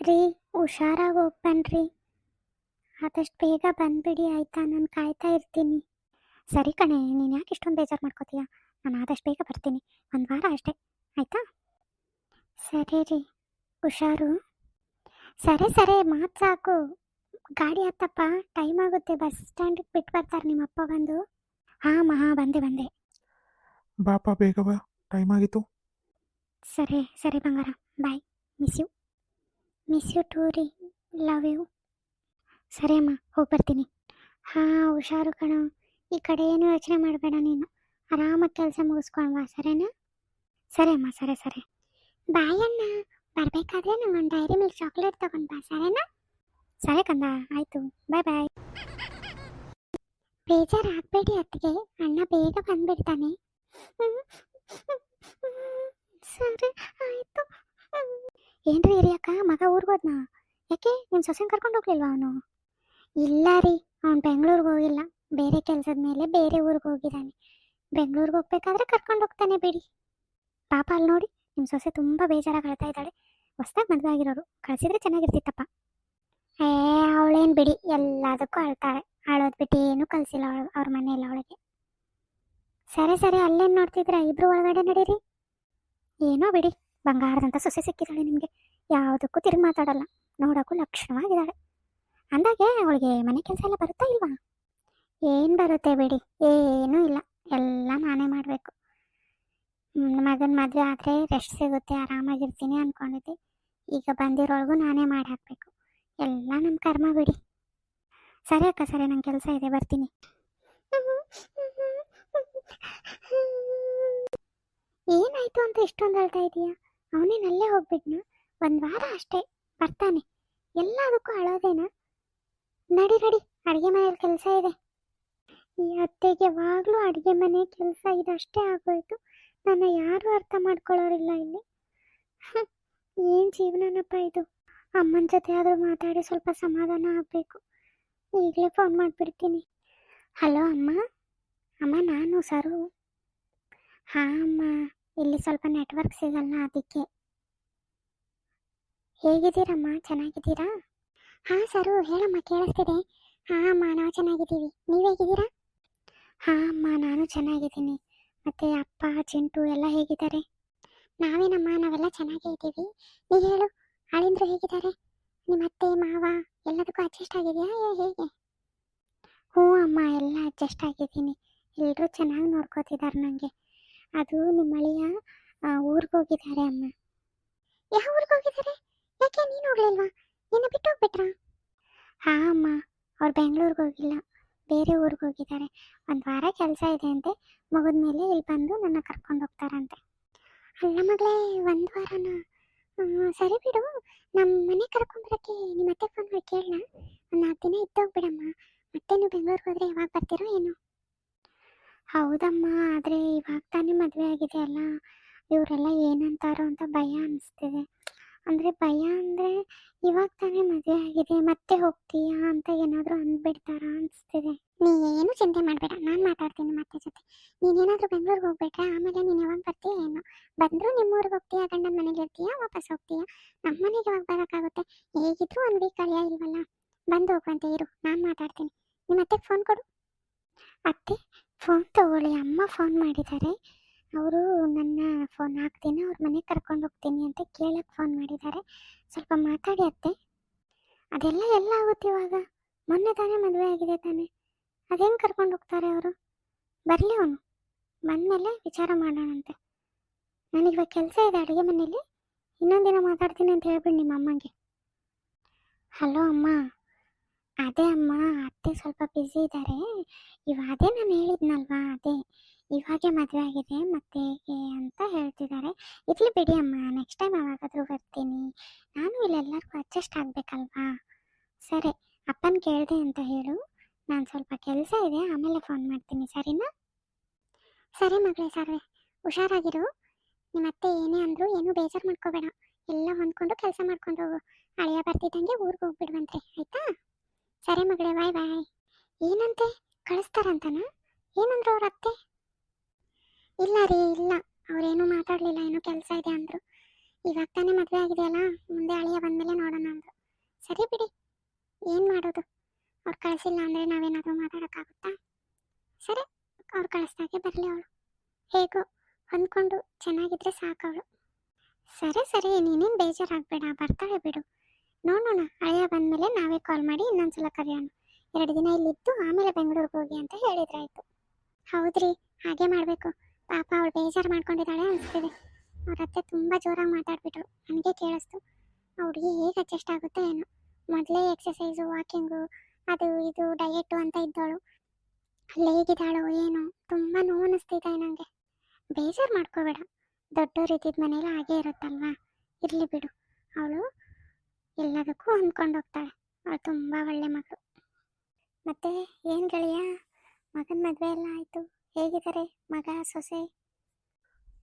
ರೀ ಹುಷಾರಾಗಿ ಹೋಗ್ಬನ್ರಿ. ಆದಷ್ಟು ಬೇಗ ಬಂದ್ಬಿಡಿ ಆಯಿತಾ? ನಾನು ಕಾಯ್ತಾ ಇರ್ತೀನಿ. ಸರಿ ಕಣೆ ನೀನು ಯಾಕೆ ಇಷ್ಟೊಂದು ಬೇಜಾರು ಮಾಡ್ಕೋತೀಯ? ನಾನು ಆದಷ್ಟು ಬೇಗ ಬರ್ತೀನಿ. ಒಂದು ವಾರ ಅಷ್ಟೇ ಆಯಿತಾ? ಸರಿ ರೀ ಹುಷಾರು. ಸರಿ ಸರಿ ಮಾತು ಸಾಕು. ಗಾಡಿ ಹತ್ತಪ್ಪ ಟೈಮ್ ಆಗುತ್ತೆ. ಬಸ್ ಸ್ಟ್ಯಾಂಡಿಗೆ ಬಿಟ್ಟು ಬರ್ತಾರೆ ನಿಮ್ಮ ಅಪ್ಪ ಬಂದು. ಹಾಂ ಮಹಾ ಬಂದೆ ಬಂದೆ. ಬಾಪ ಬೇಗ ಬಾ ಟೈಮ್ ಆಗಿತ್ತು. ಸರಿ ಸರಿ ಬಂಗಾರ. Bye miss you. Miss you too ರೀ. ಲವ್ ಯು ಸರಿ ಅಮ್ಮ ಹೋಗಿ ಬರ್ತೀನಿ ಹಾಂ, ಹುಷಾರು ಕಣ. ಈ ಕಡೆ ಏನು ಯೋಚನೆ ಮಾಡಬೇಡ ನೀನು. ಆರಾಮಾಗಿ ಕೆಲಸ ಮುಗಿಸ್ಕೊಂಡ್ವಾ ಸರೇನಾ? ಸರಿ ಅಮ್ಮ, ಸರಿ ಸರಿ. ಬಾಯಣ್ಣ ಬರಬೇಕಾದ್ರೆ ನಂಗೊಂದು ಡೈರಿ ಮಿಲ್ಕ್ ಚಾಕ್ಲೇಟ್ ತಗೊಂಡು ಬಾ, ಸರೇನಾ? ಸರಿ ಕಂದ, ಆಯಿತು. ಬಾಯ್ ಬಾಯ್ ಬೇಜಾರು ಹಾಕ್ಬೇಡಿ ಅತ್ತಿಗೆ. ಅಣ್ಣ ಬೇಗ ಬಂದ್ಬಿಡ್ತಾನೆ. ಸರಿ, ಆಯಿತು. ಏನ್ರಿ ಹಿರಿಯಕ್ಕ ಮಗ ಊರ್ಗೋದ್ನಾ? ಯಾಕೆ? ನಿಮ್ಮ ಸೊಸೆನ ಕರ್ಕೊಂಡು ಹೋಗ್ಲಿಲ್ವಾ ಅವನು? ಇಲ್ಲ ರೀ, ಅವ್ನು ಬೆಂಗಳೂರಿಗೆ ಹೋಗಿಲ್ಲ. ಬೇರೆ ಕೆಲಸದ ಮೇಲೆ ಬೇರೆ ಊರಿಗೆ ಹೋಗಿದ್ದಾನೆ ಬೆಂಗಳೂರಿಗೆ ಹೋಗ್ಬೇಕಾದ್ರೆ ಕರ್ಕೊಂಡು ಹೋಗ್ತಾನೆ ಬಿಡಿ. ಪಾಪ ಅಲ್ಲಿ ನೋಡಿ ನಿಮ್ಮ ಸೊಸೆ ತುಂಬ ಬೇಜಾರಾಗಿ ಅಳ್ತಾ ಇದ್ದಾಳೆ. ಹೊಸ್ದಾಗಿ ಮದುವೆ ಆಗಿರೋರು ಕಳಿಸಿದ್ರೆ ಚೆನ್ನಾಗಿರ್ತಿತ್ತಪ್ಪ. ಏ, ಅವಳೇನು ಬಿಡಿ, ಎಲ್ಲದಕ್ಕೂ ಅಳ್ತಾಳೆ. ಅಳೋದು ಬಿಟ್ಟು ಏನೂ ಕಲಿಸಿಲ್ಲ ಅವಳು, ಅವ್ರ ಮನೆಯಲ್ಲಿ ಅವಳಿಗೆ. ಸರಿ ಸರಿ, ಅಲ್ಲೇನು ನೋಡ್ತಿದ್ರ? ಇಬ್ರು ಒಳಗಡೆ ನಡೀರಿ. ಏನೋ ಬಿಡಿ ಬಂಗಾರದಂಥ ಸೊಸೆ ಸಿಕ್ಕಿದ್ದಾಳೆ ನಿಮಗೆ. ಯಾವುದಕ್ಕೂ ತಿರುಗಿ ಮಾತಾಡಲ್ಲ. ನೋಡೋಕ್ಕೂ ಲಕ್ಷಣವಾಗಿದ್ದಾಳೆ. ಅಂದಾಗೆ ಅವಳಿಗೆ ಮನೆ ಕೆಲಸ ಎಲ್ಲ ಬರುತ್ತಾ ಇಲ್ವಾ? ಏನು ಬರುತ್ತೆ ಬಿಡಿ, ಏನೂ ಇಲ್ಲ. ಎಲ್ಲ ನಾನೇ ಮಾಡಬೇಕು. ಮಗನ ಮದುವೆ ಆದರೆ ರೆಸ್ಟ್ ಸಿಗುತ್ತೆ, ಆರಾಮಾಗಿರ್ತೀನಿ ಅಂದ್ಕೊಂಡಿದ್ದೆ ಈಗ ಬಂದಿರೋಳ್ಗೂ ನಾನೇ ಮಾಡಿ ಹಾಕಬೇಕು ಎಲ್ಲ ನಮ್ಮ ಕರ್ಮ ಬಿಡಿ. ಸರಿ ಅಕ್ಕ, ಸರಿ, ನಂಗೆ ಕೆಲಸ ಇದೆ, ಬರ್ತೀನಿ. ಏನಾಯ್ತು ಅಂತ ಇಷ್ಟೊಂದು ಅಳ್ತಾ ಇದೀಯ? ಅವನೇನಲ್ಲೇ ಹೋಗ್ಬಿಟ್ನ? ಒಂದು ವಾರ ಅಷ್ಟೇ ಬರ್ತಾನೆ. ಎಲ್ಲದಕ್ಕೂ ಅಳೋದೇನಾ? ನಡಿ ನಡಿ, ಅಡುಗೆ ಮನೆಯಲ್ಲಿ ಕೆಲಸ ಇದೆ. ಈ ಅತ್ತೆಗೆ ಯಾವಾಗಲೂ ಅಡುಗೆ ಮನೆ ಕೆಲಸ ಇದಷ್ಟೇ ಆಗೋಯ್ತು. ನನ್ನ ಯಾರು ಅರ್ಥ ಮಾಡ್ಕೊಳ್ಳೋರಿಲ್ಲ ಇಲ್ಲಿ. ಏನು ಜೀವನನಪ್ಪ ಇದು? ಅಮ್ಮನ ಜೊತೆ ಆದರೂ ಮಾತಾಡಿ ಸ್ವಲ್ಪ ಸಮಾಧಾನ ಆಗಬೇಕು. ಈಗಲೇ ಫೋನ್ ಮಾಡಿಬಿಡ್ತೀನಿ. ಹಲೋ, ಅಮ್ಮ? ಅಮ್ಮ, ನಾನು ಸರು. ಹಾಂ, ಅಮ್ಮ. ಇಲ್ಲಿ ಸ್ವಲ್ಪ ನೆಟ್ವರ್ಕ್ ಸಿಗಲ್ಲ, ಅದಕ್ಕೆ. ಹೇಗಿದ್ದೀರಮ್ಮ? ಚೆನ್ನಾಗಿದ್ದೀರಾ? ಹಾಂ ಸರು, ಹೇಳಮ್ಮ, ಕೇಳಿಸ್ತಿದೆ. ಹಾಂ, ಅಮ್ಮ, ನಾವು ಚೆನ್ನಾಗಿದ್ದೀವಿ. ನೀವು ಹೇಗಿದ್ದೀರಾ? ಹಾಂ, ಅಮ್ಮ, ನಾನು ಚೆನ್ನಾಗಿದ್ದೀನಿ. ಮತ್ತೆ ಅಪ್ಪ, ಚಿಂಟು ಎಲ್ಲ ಹೇಗಿದ್ದಾರೆ? ನಾವೇನಮ್ಮ, ನಾವೆಲ್ಲ ಚೆನ್ನಾಗೇ ಇದ್ದೀವಿ. ನೀವು ಹೇಳು, ಅಳಿಂದ್ರು ಹೇಗಿದ್ದಾರೆ? ನಿಮ್ಮ ಅತ್ತೆ, ಮಾವ ಎಲ್ಲದಕ್ಕೂ ಅಡ್ಜಸ್ಟ್ ಆಗಿದೆಯಾ? ಹೇಗೆ? ಹ್ಞೂ, ಅಮ್ಮ, ಎಲ್ಲ ಅಡ್ಜಸ್ಟ್ ಆಗಿದ್ದೀನಿ. ಎಲ್ಲರೂ ಚೆನ್ನಾಗಿ ನೋಡ್ಕೋತಿದ್ದಾರೆ ನನಗೆ ಅದು ನಿಮ್ಮ ಅಳಿಯ ಊರಿಗೆ ಹೋಗಿದ್ದಾರೆ ಅಮ್ಮ. ಯಾವ ಊರಿಗೆ ಹೋಗಿದ್ದಾರೆ? ಯಾಕೆ ನೀನು ಹೋಗ್ಲಿಲ್ವಾ? ನಿನ್ನ ಬಿಟ್ಟು ಹೋಗ್ಬಿಟ್ರಾ? ಹಾ, ಅಮ್ಮ. ಅವ್ರು ಬೆಂಗಳೂರಿಗೆ ಹೋಗಿಲ್ಲ. ಬೇರೆ ಊರಿಗೆ ಹೋಗಿದ್ದಾರೆ. ಒಂದು ವಾರ ಕೆಲಸ ಇದೆ ಅಂತೆ. ಮಗದ ಮೇಲೆ ಇಲ್ಲಿ ಬಂದು ನನ್ನ ಕರ್ಕೊಂಡು ಹೋಗ್ತಾರಂತೆ. ಅಲ್ಲ ಮಗಳೇ, ಒಂದು ವಾರನ? ಸರಿ ಬಿಡು. ನಮ್ಮ ಮನೆ ಕರ್ಕೊಂಬರಕ್ಕೆ ನಿಮ್ಮ ಅತ್ತೆ ಫೋನ್ ಮಾಡಿ ಕೇಳಣ ಒಂದು ನಾಲ್ಕು ದಿನ ಇದ್ದೋಗ್ಬಿಡಮ್ಮ. ಮತ್ತೆ ನೀವು ಬೆಂಗಳೂರಿಗೆ ಹೋದ್ರೆ ಯಾವಾಗ ಬರ್ತೀರೋ ಏನು? ಹೌದಮ್ಮ, ಆದರೆ ಇವಾಗ ತಾನೇ ಮದುವೆ ಆಗಿದೆ ಅಲ್ಲ. ಇವರೆಲ್ಲ ಏನಂತಾರೋ ಅಂತ ಭಯ ಅನಿಸ್ತಿದೆ. ಅಂದರೆ ಭಯ ಅಂದರೆ ಇವಾಗ ತಾನೇ ಮದುವೆ ಆಗಿದೆ, ಮತ್ತೆ ಹೋಗ್ತೀಯಾ ಅಂತ ಏನಾದರೂ ಅಂದ್ಬಿಡ್ತಾರಾ ಅನಿಸ್ತಿದೆ. ಏನು ಚಿಂತೆ ಮಾಡಬೇಡ, ನಾನು ಮಾತಾಡ್ತೀನಿ ಮತ್ತೆ ಜೊತೆ. ನೀನೇನಾದರೂ ಬೆಂಗಳೂರಿಗೆ ಹೋಗ್ಬೇಕಾ ಆಮೇಲೆ ನೀನು ಯಾವಾಗ ಬರ್ತೀಯ ಏನು? ಬಂದರೂ ನಿಮ್ಮೂರಿಗೆ ಹೋಗ್ತೀಯಾ, ಗಂಡನ ಮನೆಗೆ ಇರ್ತೀಯಾ, ವಾಪಸ್ ಹೋಗ್ತೀಯಾ? ನಮ್ಮ ಮನೆಗೆ ಯಾವಾಗ ಬರೋಕ್ಕಾಗುತ್ತೆ? ಹೇಗಿದ್ರು ಒಂದು ವೀಕ್ ಕಳೆಯ ಇಲ್ವಲ್ಲ? ಬಂದು ಹೋಗುವಂತೆ, ಇರು, ನಾನು ಮಾತಾಡ್ತೀನಿ. ನಿಮ್ಮ ಅತ್ತೆಗೆ ಫೋನ್ ಕೊಡು. ಅತ್ತೆ ಫೋನ್ ತಗೊಳ್ಳಿ. ಅಮ್ಮ ಫೋನ್ ಮಾಡಿದ್ದಾರೆ ಅವರು ನನ್ನ ಫೋನ್ ಹಾಕ್ತೀನಿ, ಅವ್ರ ಮನೆಗೆ ಕರ್ಕೊಂಡು ಹೋಗ್ತೀನಿ ಅಂತ ಕೇಳಕ್ಕೆ ಫೋನ್ ಮಾಡಿದ್ದಾರೆ. ಸ್ವಲ್ಪ ಮಾತಾಡಿ ಅತ್ತೆ. ಅದೆಲ್ಲ ಎಲ್ಲ ಆಗುತ್ತೆ ಇವಾಗ. ಮೊನ್ನೆ ತಾನೇ ಮದುವೆ ಆಗಿದೆ ತಾನೆ. ಅದೇನು ಕರ್ಕೊಂಡು ಹೋಗ್ತಾರೆ ಅವರು? ಬರಲಿ ಅವನು. ಬಂದಮೇಲೆ ವಿಚಾರ ಮಾಡೋಣಂತೆ. ನನಗಿವಾಗ ಕೆಲಸ ಇದೆ ಅಡುಗೆ ಮನೇಲಿ. ಇನ್ನೊಂದಿನ ಮಾತಾಡ್ತೀನಿ ಅಂತ ಹೇಳ್ಬಿಡಿ ನಿಮ್ಮ ಅಮ್ಮಂಗೆ. ಹಲೋ ಅಮ್ಮ. ಅದೇ ಅಮ್ಮ, ಅತ್ತೆ ಸ್ವಲ್ಪ ಬ್ಯುಸಿ ಇದ್ದಾರೆ ಇವಾಗ ಅದೇ ನಾನು ಹೇಳಿದ್ನಲ್ವಾ, ಅದೇ. ಇವಾಗೆ ಮದುವೆ ಆಗಿದೆ, ಮತ್ತೆ ಅಂತ ಹೇಳ್ತಿದ್ದಾರೆ. ಇರ್ಲಿ ಬಿಡಿ ಅಮ್ಮ ನೆಕ್ಸ್ಟ್ ಟೈಮ್ ಯಾವಾಗಾದರೂ ಬರ್ತೀನಿ. ನಾನು ಇಲ್ಲೆಲ್ಲರಿಗೂ ಅಡ್ಜಸ್ಟ್ ಆಗಬೇಕಲ್ವಾ? ಸರಿ, ಅಪ್ಪನ ಕೇಳಿದೆ ಅಂತ ಹೇಳು. ನಾನು ಸ್ವಲ್ಪ ಕೆಲಸ ಇದೆ, ಆಮೇಲೆ ಫೋನ್ ಮಾಡ್ತೀನಿ, ಸರಿನಾ? ಸರಿ ಮಗಳೇ, ಸರ್ವೆ. ಹುಷಾರಾಗಿರು. ನಿಮ್ಮ ಅತ್ತೆ ಏನೇ ಅಂದ್ರು ಏನೂ ಬೇಜಾರು ಮಾಡ್ಕೋಬೇಡ. ಎಲ್ಲ ಹೊಂದ್ಕೊಂಡು ಕೆಲಸ ಮಾಡ್ಕೊಂಡು ಹೋಗು. ಅಳಿಯ ಬರ್ತಿದ್ದಂಗೆ ಊರಿಗೆ ಹೋಗ್ಬಿಡುವಂತೆ, ಆಯ್ತಾ? ಸರಿ ಮಗಳೇ ಬಾಯ್ ಬಾಯ್ ಏನಂತೆ? ಕಳಿಸ್ತಾರಂತನಾ? ಏನಂದ್ರು ಅವ್ರ ಅತ್ತೆ? ಇಲ್ಲ ರೀ, ಇಲ್ಲ. ಅವ್ರೇನು ಮಾತಾಡಲಿಲ್ಲ, ಏನೋ ಕೆಲಸ ಇದೆ ಅಂದ್ರು. ಇವಾಗ ತಾನೇ ಮದುವೆ ಆಗಿದೆಯಲ್ಲ, ಮುಂದೆ ಅಳಿಯ ಬಂದಮೇಲೆ ನೋಡೋಣ ಅಂದ್ರು. ಸರಿ ಬಿಡಿ, ಏನು ಮಾಡೋದು? ಅವ್ರು ಕಳಿಸಿಲ್ಲ ಅಂದರೆ ನಾವೇನಾದರೂ ಮಾತಾಡೋಕ್ಕಾಗುತ್ತಾ? ಸರಿ, ಅವ್ರು ಕಳಿಸ್ದಾಗೆ ಬರಲಿ ಅವಳು. ಹೇಗೋ ಅನ್ಕೊಂಡು ಚೆನ್ನಾಗಿದ್ರೆ ಸಾಕು ಅವಳು. ಸರಿ ಸರಿ, ನೀನೇನು ಬೇಜಾರಾಗಬೇಡ, ಬರ್ತಾಳೆ ಬಿಡು. ನೋಡೋಣ, ಅಳಿಯ ಬಂದಮೇಲೆ ನಾವೇ ಕಾಲ್ ಮಾಡಿ ಇನ್ನೊಂದ್ಸಲ ಕರೆಯೋಣ. ಎರಡು ದಿನ ಇಲ್ಲಿದ್ದು, ಆಮೇಲೆ ಬೆಂಗಳೂರಿಗೆ ಹೋಗಿ ಅಂತ ಹೇಳಿದ್ರಾಯ್ತು. ಹೌದ್ರಿ, ಹಾಗೆ ಮಾಡಬೇಕು. ಪಾಪ ಅವಳು ಬೇಜಾರು ಮಾಡ್ಕೊಂಡಿದ್ದಾಳೆ ಅನಿಸ್ತಿದೆ. ಅವ್ರ ಅತ್ತೆ ತುಂಬ ಜೋರಾಗಿ ಮಾತಾಡ್ಬಿಟ್ರು. ನನಗೆ ಕೇಳಿಸ್ತು. ಆ ಹುಡುಗಿ ಹೇಗೆ ಅಡ್ಜಸ್ಟ್ ಆಗುತ್ತೋ ಏನೋ. ಮೊದಲೇ ಎಕ್ಸಸೈಸು ವಾಕಿಂಗು ಅದು ಇದು ಡಯೆಟು ಅಂತ ಇದ್ದಾಳು. ಅಲ್ಲಿ ಹೇಗಿದ್ದಾಳೋ ಏನೋ. ತುಂಬ ನೋವು ಅನ್ನಿಸ್ತಿದೆ ನನಗೆ ಬೇಜಾರು ಮಾಡ್ಕೋಬೇಡ. ದೊಡ್ಡವ್ರು ಇದ್ದಿದ್ದ ಮನೇಲಿ ಹಾಗೆ ಇರುತ್ತಲ್ವಾ? ಇರಲಿ ಬಿಡು. ಅವಳು ಎಲ್ಲದಕ್ಕೂ ಹೊಂದ್ಕೊಂಡು ಹೋಗ್ತಾಳೆ. ಅವಳು ತುಂಬ ಒಳ್ಳೆ ಮಗಳು. ಮತ್ತೆ ಏನು ಗೆಳೆಯ? ಮಗನ ಮದುವೆ ಎಲ್ಲ ಆಯಿತು. ಹೇಗಿದ್ದಾರೆ ಮಗ ಸೊಸೆ?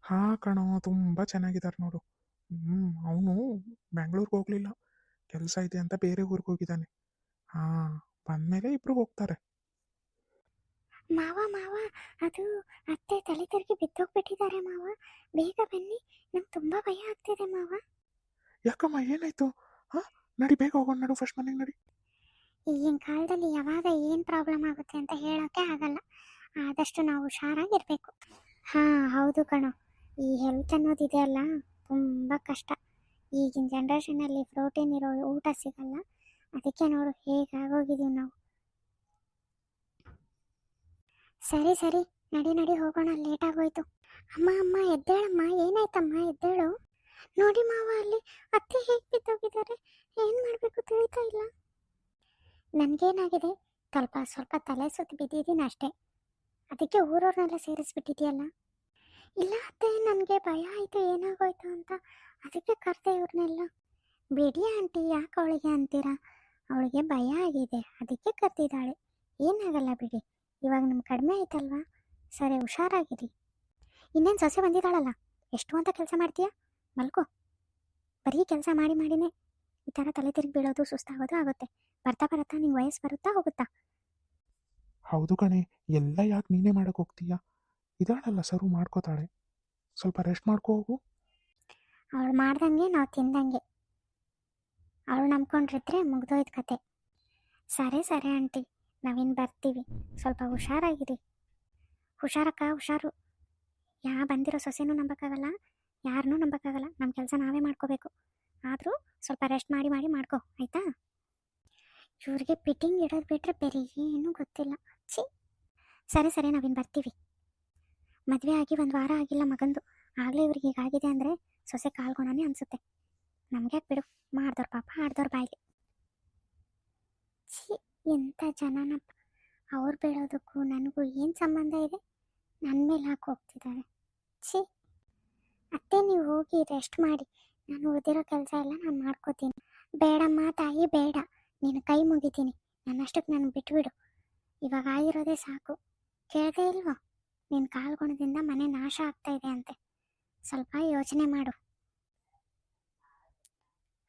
ಹಾ ಕಣೋ ತುಂಬಾ ಚೆನ್ನಾಗಿದ್ದಾರೆ ನೋಡು. ಹ್ಮ್ ಅವನು ಬ್ಯಾಂಗ್ಳೂರ್ಗೆ ಹೋಗಲಿಲ್ಲ. ಕೆಲಸ ಇದೆ ಅಂತ ಬೇರೆ ಊರಿಗೆ ಹೋಗಿದ್ದಾನೆ. ಹಾ ಬಂದಮೇಲೆ ಇಬ್ರು ಹೋಗ್ತಾರೆ. ಮಾವ ಮಾವ ಅದು ಅತ್ತೆ ತಲೆ ತಿರುಗಿ ಬಿದ್ದೋಗ್ಬಿಟ್ಟಿದ್ದಾರೆ ಮಾವ. ಬೇಗ ಬನ್ನಿ ನಂಗೆ ತುಂಬಾ ಭಯ ಆಗ್ತಿದೆ ಮಾವ. ಯಾಕಮ್ಮ ಏನಾಯ್ತು? ಹಾ ನಡಿ ಬೇಗ ಹೋಗೋಣ ನಡು ಫಸ್ಟ್ ಮನೆಗೆ ನಡಿ. ಈಗಿನ ಕಾಲದಲ್ಲಿ ಯಾವಾಗ ಏನು ಪ್ರಾಬ್ಲಮ್ ಆಗುತ್ತೆ ಅಂತ ಹೇಳೋಕೆ ಆಗಲ್ಲ. ಆದಷ್ಟು ನಾವು ಹುಷಾರಾಗಿರ್ಬೇಕು. ಹಾಂ, ಹೌದು ಕಣೋ. ಈ ಹೆಲ್ತ್ ಅನ್ನೋದು ಇದೆಯಲ್ಲ ತುಂಬ ಕಷ್ಟ. ಈಗಿನ ಜನ್ರೇಷನಲ್ಲಿ ಪ್ರೋಟೀನ್ ಇರೋ ಊಟ ಸಿಗಲ್ಲ. ಅದಕ್ಕೆ ನೋಡು, ಹೇಗಾಗೋಗಿದೀವಿ ನಾವು? ಸರಿ ಸರಿ. ನಡಿ ನಡಿ, ಹೋಗೋಣ. ಲೇಟ್ ಆಗೋಯ್ತು. ಅಮ್ಮ ಅಮ್ಮ, ಎದ್ದೇಳಮ್ಮ. ಏನಾಯ್ತಮ್ಮ, ಎದ್ದೇಳು? ನೋಡಿ ಮಾವ, ಅಲ್ಲಿ ಅತ್ತೆ ಹೇಗೆ ಬಿದ್ದೋಗಿದ್ದಾರೆ? ಏನು ಮಾಡಬೇಕು ತಿಳಿತಾ ಇಲ್ಲ. ನನಗೇನಾಗಿದೆ? ಸ್ವಲ್ಪ ಸ್ವಲ್ಪ ತಲೆ ಸುತ್ತ ಬಿದ್ದಿದ್ದೀನಿ ಅಷ್ಟೇ. ಅದಕ್ಕೆ ಊರವ್ರನ್ನೆಲ್ಲ ಸೇರಿಸ್ಬಿಟ್ಟಿದೆಯಲ್ಲ? ಇಲ್ಲ ಅತ್ತೆ, ನನಗೆ ಭಯ ಆಯಿತು, ಏನಾಗೋಯ್ತು ಅಂತ. ಅದಕ್ಕೆ ಕರೆದೆ ಇವ್ರನ್ನೆಲ್ಲ. ಬಿಡಿ ಆಂಟಿ, ಯಾಕೆ ಅವಳಿಗೆ ಅಂತೀರಾ? ಅವಳಿಗೆ ಭಯ ಆಗಿದೆ, ಅದಕ್ಕೆ ಕರೆದಿದ್ದಾಳೆ. ಏನಾಗಲ್ಲ ಬಿಡಿ, ಇವಾಗ ನಮ್ಗೆ ಕಡಿಮೆ ಆಯ್ತಲ್ವಾ? ಸರಿ, ಹುಷಾರಾಗಿರಿ. ಇನ್ನೇನು ಸೊಸೆ ಬಂದಿದ್ದಾಳಲ್ಲ? ಎಷ್ಟು ಅಂತ ಕೆಲಸ ಮಾಡ್ತೀಯಾ? ಮಲ್ಕೋ. ಬರೀ ಕೆಲಸ ಮಾಡಿ, ಮಾಡಿನೇ. ಈ ಥರ ತಲೆ ತಿರುಗಿ ಬೀಳೋದು ಸುಸ್ತಾಗೋದು ಆಗುತ್ತೆ. ಬರ್ತಾ ಬರ್ತಾ ನಿಂಗೆ ವಯಸ್ಸು ಬರುತ್ತಾ, ಹೋಗುತ್ತಾ? ಹೌದು ಕಣೆ, ಎಲ್ಲ ಯಾಕೆ ನೀನೇ ಮಾಡಕ್ಕೆ ಹೋಗ್ತೀಯ? ಇದಾಳಲ್ಲ ಸರು ಮಾಡ್ಕೋತಾಳೆ. ಸ್ವಲ್ಪ ರೆಸ್ಟ್ ಮಾಡ್ಕೋ ಹೋಗು. ಅವಳು ಮಾಡ್ದಂಗೆ, ನಾವು ತಿಂದಂಗೆ. ಅವಳು ನಂಬ್ಕೊಂಡ್ರಿದ್ರೆ ಮುಗ್ದೋಯ್ತು ಕತೆ. ಸರಿ ಸರಿ ಆಂಟಿ ನಾವಿನ್ನು ಬರ್ತೀವಿ. ಸ್ವಲ್ಪ ಹುಷಾರಾಗಿರಿ. ಹುಷಾರಕ್ಕ, ಹುಷಾರು. ಯಾ ಬಂದಿರೋ ಸೊಸೆನೂ ನಂಬಕ್ಕಾಗಲ್ಲ ಯಾರನ್ನೂ ನಂಬಕ್ಕಾಗಲ್ಲ. ನಮ್ಮ ಕೆಲಸ ನಾವೇ ಮಾಡ್ಕೋಬೇಕು. ಆದರೂ ಸ್ವಲ್ಪ ರೆಸ್ಟ್ ಮಾಡಿ ಮಾಡಿ ಮಾಡ್ಕೋ, ಆಯಿತಾ? ಇವ್ರಿಗೆ ಪಿಟ್ಟಿಂಗ್ ಇಡೋದು ಬಿಟ್ಟರೆ ಬೇರೆ ಏನೂ ಗೊತ್ತಿಲ್ಲ. ಸರಿ ಸರಿ, ನಾವಿನ್ ಬರ್ತೀವಿ. ಮದುವೆ ಆಗಿ ಒಂದು ವಾರ ಆಗಿಲ್ಲ ಮಗಂದು. ಆಗಲೇ ಇವ್ರಿಗೆ ಹೀಗಾಗಿದೆ ಅಂದರೆ ಸೊಸೆ ಕಾಲ್ಗೊಣನೇ ಅನಿಸುತ್ತೆ. ನಮಗೆ ಬಿಡು, ಮಾಡ್ದವ್ರ ಪಾಪ, ಆಡ್ದವ್ರ ಬಾಯಿಗೆ. ಛೀ ಎಂಥ ಜನನಪ್ಪ. ಅವ್ರು ಬೀಳೋದಕ್ಕೂ ನನಗೂ ಏನು ಸಂಬಂಧ ಇದೆ? ನನ್ನ ಮೇಲೆ ಹಾಕಿ ಹೋಗ್ತಿದ್ದಾರೆ ಛೀ. ಅತ್ತೆ, ನೀವು ಹೋಗಿ ರೆಸ್ಟ್ ಮಾಡಿ. ನಾನು ಉಳಿದಿರೋ ಕೆಲಸ ಎಲ್ಲ ನಾನು ಮಾಡ್ಕೋತೀನಿ. ಬೇಡಮ್ಮ ತಾಯಿ, ಬೇಡ. ನೀನು ಕೈ ಮುಗಿತೀನಿ. ನನ್ನಷ್ಟಕ್ಕೆ ನಾನು ಬಿಟ್ಬಿಡು. ಇವಾಗ ಆಗಿರೋದೇ ಸಾಕು. ಕೇಳದೇ ಇಲ್ವೋ? ನಿನ್ನ ಕಾಲ್ಗುಣದಿಂದ ಮನೆ ನಾಶ ಆಗ್ತಾ ಇದೆ ಅಂತೆ. ಸ್ವಲ್ಪ ಯೋಚನೆ ಮಾಡು.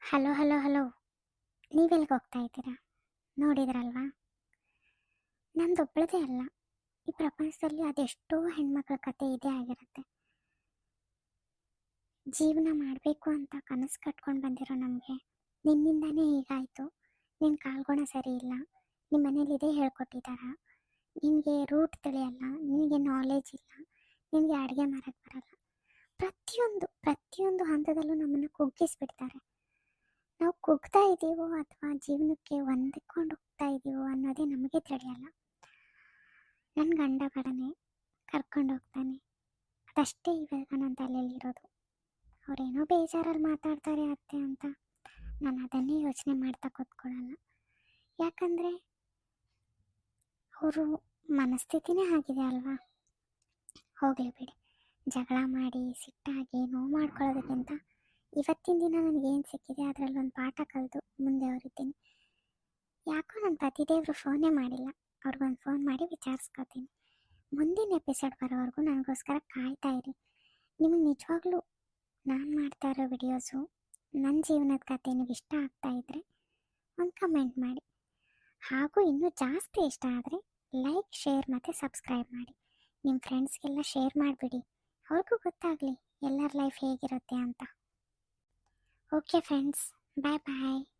Hello hello hello. ನೀವೆಲ್ಲಿಗೆ ಹೋಗ್ತಾ ಇದ್ದೀರಾ? ನೋಡಿದ್ರಲ್ವಾ? ನಂದೊಬ್ಬಳದೇ ಅಲ್ಲ. ಈ ಪ್ರಪಂಚದಲ್ಲಿ ಅದೆಷ್ಟೋ ಹೆಣ್ಮಕ್ಳ ಕತೆ ಇದೇ ಆಗಿರುತ್ತೆ. ಜೀವನ ಮಾಡಬೇಕು ಅಂತ ಕನಸು ಕಟ್ಕೊಂಡು ಬಂದಿರೋ ನಮಗೆ ನಿನ್ನಿಂದಾನೇ ಹೀಗಾಯಿತು. ನಿನ್ನ ಕಾಲ್ಗುಣ ಸರಿ ಇಲ್ಲ. ನಿಮ್ಮ ಮನೇಲಿ ಇದೇ ಹೇಳ್ಕೊಟ್ಟಿದ್ದಾರ ನಿನಗೆ ರೂಟ್ ತಿಳಿಯಲ್ಲ ನಿನಗೆ ನಾಲೆಜ್ ಇಲ್ಲ, ನಿನಗೆ ಅಡುಗೆ ಮಾಡೋಕ್ಕೆ ಬರಲ್ಲ. ಪ್ರತಿಯೊಂದು ಪ್ರತಿಯೊಂದು ಹಂತದಲ್ಲೂ ನಮ್ಮನ್ನು ಕುಗ್ಗಿಸ್ಬಿಡ್ತಾರೆ. ನಾವು ಕುಗ್ತಾ ಇದ್ದೀವೋ ಅಥವಾ ಜೀವನಕ್ಕೆ ಹೊಂದಿಕೊಂಡು ಹೋಗ್ತಾ ಇದ್ದೀವೋ ಅನ್ನೋದೇ ನಮಗೆ ತಿಳಿಯಲ್ಲ. ನನ್ನ ಗಂಡ ಕಡನೆ ಕರ್ಕೊಂಡು ಹೋಗ್ತಾನೆ. ಅದಷ್ಟೇ ಇವಾಗ ನನ್ನ ತಲೆಯಲ್ಲಿರೋದು ಅವರೇನೋ ಬೇಜಾರಲ್ಲಿ ಮಾತಾಡ್ತಾರೆ ಅತ್ತೆ ಅಂತ. ನಾನು ಅದನ್ನೇ ಯೋಚನೆ ಮಾಡ್ತಾ ಕೂತ್ಕೊಳ್ಳಲ್ಲ. ಯಾಕಂದರೆ, ಅವರು ಮನಸ್ಥಿತಿನೇ ಆಗಿದೆ ಅಲ್ವಾ? ಹೋಗಲಿ ಬಿಡಿ. ಜಗಳ ಮಾಡಿ, ಸಿಟ್ಟಾಗಿ, ನೋವು ಮಾಡ್ಕೊಳ್ಳೋದಕ್ಕಿಂತ ಇವತ್ತಿನ ದಿನ ನನಗೇನು ಸಿಕ್ಕಿದೆ ಅದರಲ್ಲಿ ಒಂದು ಪಾಠ ಕಲಿತು ಮುಂದೆ ಅವರಿದ್ದೀನಿ. ಯಾಕೋ ನನ್ನ ಪತಿದೇವರು ಫೋನೇ ಮಾಡಿಲ್ಲ. ಅವ್ರಿಗೊಂದು ಫೋನ್ ಮಾಡಿ ವಿಚಾರಿಸ್ಕೊತೀನಿ. ಮುಂದಿನ ಎಪಿಸೋಡ್ ಬರೋವರೆಗೂ ನನಗೋಸ್ಕರ ಕಾಯ್ತಾ ಇರಿ. ನಿಮಗೆ ನಿಜವಾಗ್ಲೂ ನಾನು ಮಾಡ್ತಾ ಇರೋ ವಿಡಿಯೋಸು ನನ್ನ ಜೀವನದ ಕಥೆ ನಿಮ್ಗೆ ಇಷ್ಟ ಆಗ್ತಾ ಇದ್ದರೆ ಒಂದು ಕಮೆಂಟ್ ಮಾಡಿ. ಹಾಗೂ ಇನ್ನೂ ಜಾಸ್ತಿ ಇಷ್ಟ ಆದರೆ ಲೈಕ್ ಶೇರ್ ಮತ್ತು ಸಬ್ಸ್ಕ್ರೈಬ್ ಮಾಡಿ. ನಿಮ್ಮ ಫ್ರೆಂಡ್ಸ್ಗೆಲ್ಲ ಶೇರ್ ಮಾಡಿಬಿಡಿ. ಅವ್ರಿಗೂ ಗೊತ್ತಾಗಲಿ ಎಲ್ಲರ ಲೈಫ್ ಹೇಗಿರುತ್ತೆ ಅಂತ. ಓಕೆ ಫ್ರೆಂಡ್ಸ್ ಬಾಯ್ ಬಾಯ್